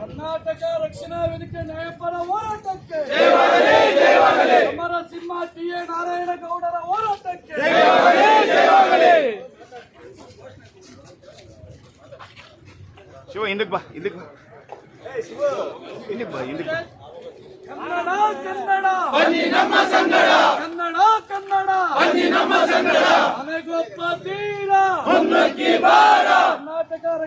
ಕರ್ನಾಟಕ ರಕ್ಷಣಾ ವೇದಿಕೆ ನ್ಯಾಯಪರ ಹೋರಾಟಕ್ಕೆ ಸಮರ ಸಿಂಹ ಟಿ ಎ ನಾರಾಯಣಗೌಡರ ಹೋರಾಟಕ್ಕೆ ಶಿವ ಹಿಂದಕ್ಕೆ ಬಾ ಹಿಂದಕ್ಕೆ ಬಾ ಹಿಂದಕ್ಕೆ ಬಾ ಹಿಂದಕ್ಕೆ ಬಾ ಕನ್ನಡ ಕನ್ನಡ ಬನ್ನಿ ನಮ್ಮ ಸಂಗಡ ಕನ್ನಡ ಕನ್ನಡ ಬನ್ನಿ ನಮ್ಮ ಸಂಗಡ ಮನೆಗೊಬ್ಬ ತೀರ ಹೊನ್ನಕ್ಕಿ ಬಾರ ಕರ್ನಾಟಕ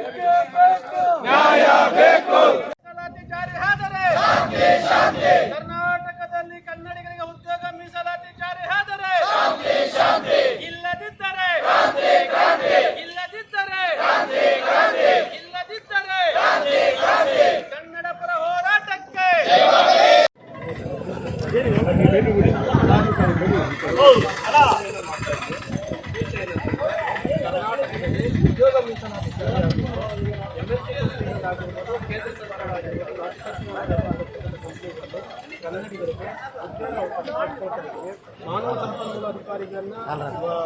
ಮಾನವ ಸಂಪನ್ಮೂಲ ಅಧಿಕಾರಿಗಳನ್ನ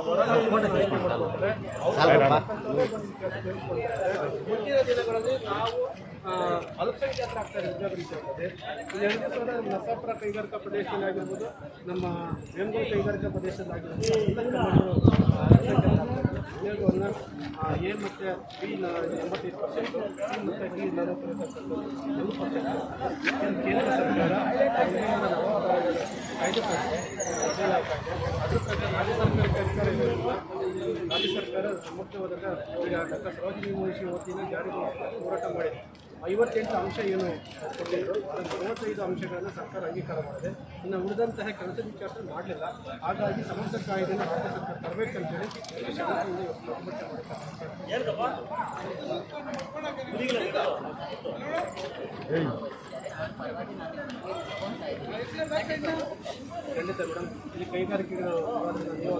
ಹೊರಗೆ ಆಯ್ಕೆ ಮಾಡಿಕೊಟ್ರೆ ಮುಂದಿನ ದಿನಗಳಲ್ಲಿ ನಾವು ಆ, ಅಲ್ಪಸಂಖ್ಯಾತರಾಗ್ತಾರೆ ಉದ್ಯೋಗ ಇಲ್ಲಿ ಎರಡು ಸಲ ನಸಾಪುರ ಕೈಗಾರಿಕಾ ಪ್ರದೇಶದಲ್ಲಾಗಿರ್ಬೋದು ನಮ್ಮ ಬೆಂಗಳೂರು ಕೈಗಾರಿಕಾ ಪ್ರದೇಶದಲ್ಲಾಗಿರ್ಬೋದು ಅಲ್ಪಸಂಖ್ಯಾತರಾಗ್ತಾರೆ. ಎ ಮತ್ತು ಬಿ ಎಂಬತ್ತೈದು ಪರ್ಸೆಂಟು ಮತ್ತು ಕೇಂದ್ರ ಸರ್ಕಾರ ಐದು ಪರ್ಸೆಂಟ್ ರಾಜ್ಯ ಅಧಿಕಾರ ಇರೋದ್ರಿಂದ ರಾಜ್ಯ ಸರ್ಕಾರ ಸಮಗ್ರವಾದ ಈಗ ಡಾಕ್ಟರ್ ಸರೋಜಿನಿ ಜಾರಿಗೊಳಿಸಲು ಹೋರಾಟ ಮಾಡಿದೆ. ಐವತ್ತೆಂಟು ಅಂಶ ಏನು ಕೊಟ್ಟಿದ್ದರು ಅದನ್ನು ಮೂವತ್ತೈದು ಅಂಶಗಳನ್ನು ಸರ್ಕಾರ ಅಂಗೀಕಾರ ಮಾಡಿದೆ. ಇನ್ನು ಉಳಿದಂತಹ ಕೆಲಸ ವಿಚಾರ ಮಾಡಲಿಲ್ಲ. ಹಾಗಾಗಿ ಸಮಸ್ಯೆ ಕಾಯ್ದೆಯನ್ನು ರಾಜ್ಯ ಸರ್ಕಾರ ತರಬೇಕಂತೇಳಿ ಖಂಡಿತ ಮೇಡಮ್ ಇಲ್ಲಿ ಕೈಗಾರಿಕೆಗಳು ನೀವು